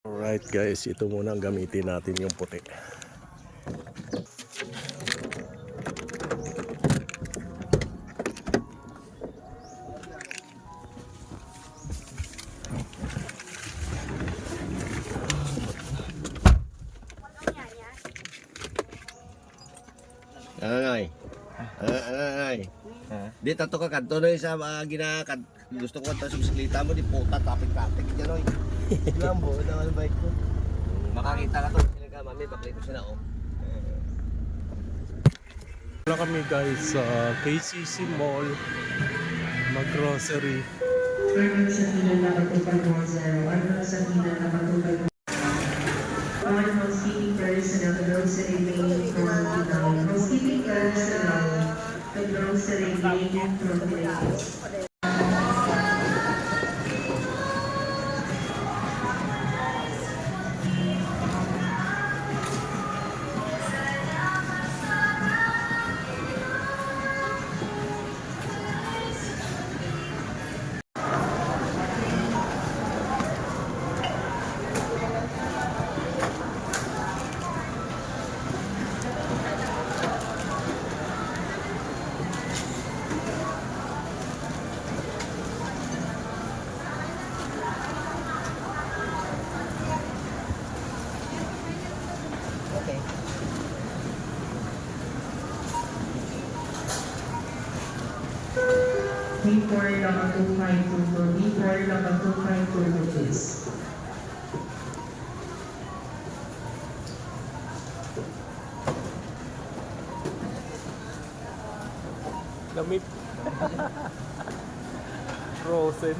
Alright guys, ito muna ang gamitin natin yung puti. Ay. Ay. Di tato ka kanto na sa mga ginakad. Gusto ko kanto sa bisikleta mo di puta tapik-tapik oy. Lambo na ang bike ko. Makakita ka to. Mami bakit ko sila oh. Wala kami guys sa KCC Mall mag-grocery. Turning sa Pina Nakatupad 10, ano sa Pina Nakatupad One housekeeping personnel, grocery lane from the housekeeping personnel, the grocery lane from the B4 number 2522, B4 number 2522, please. Lamig. Frozen.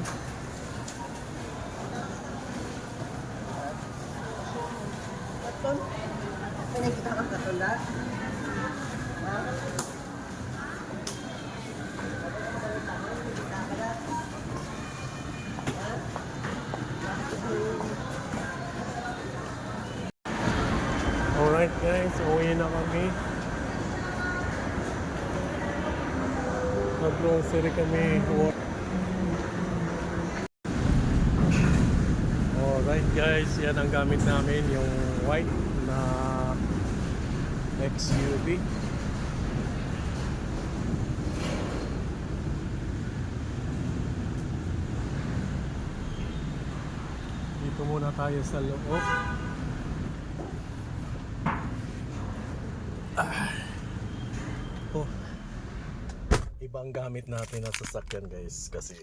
Alright guys, uwi na kami. Nag-grocery kami. Alright guys, yan ang gamit namin, yung white na XUV. Dito muna tayo sa loob. Oh. Ibang gamit natin na sasakyan guys kasi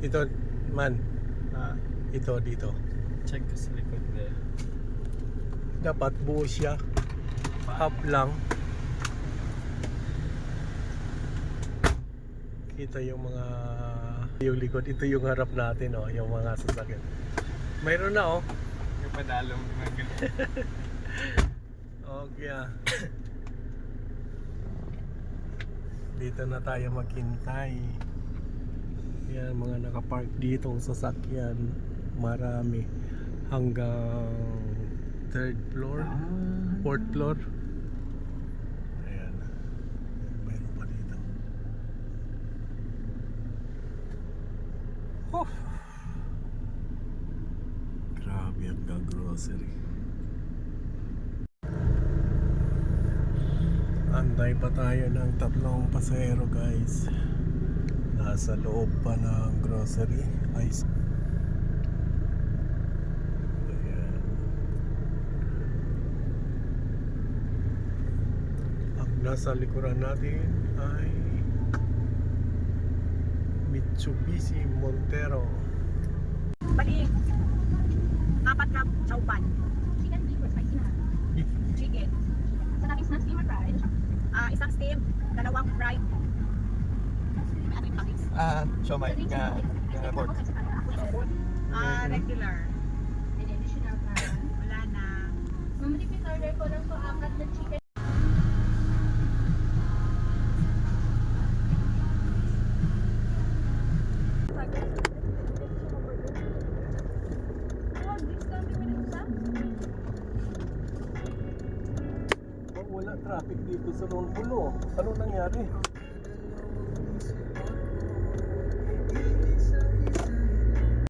ito man. Ah, ito dito. Check ko sa likod there. dapat buo siya. Half lang kita yung mga yung likod ito yung harap natin oh yung mga sasakyan mayroon na oh Yung padalong mga ganun. Okay ah. Dito na tayo maghintay. Yan, mga nakapark dito ang sasakyan. Marami. Hanggang third floor, fourth floor. Ayan. Mayroon pa dito. Grabe ang grocery. Antay pa tayo ng tatlong pasahero guys. Nasa loob pa ng grocery. Ice. Nasa likuran natin ay Mitsubishi Montero. Bali, apat na chowpan. Chicken beef or spicy na? Chicken. Sa natin snacks, steam or fried? Ah, isang steam, dalawang fried. Ano yung toppings? Ah, siomay. Nga, nga pork. Ah, regular. Wala traffic dito sa Ronpulo. Ano nangyari?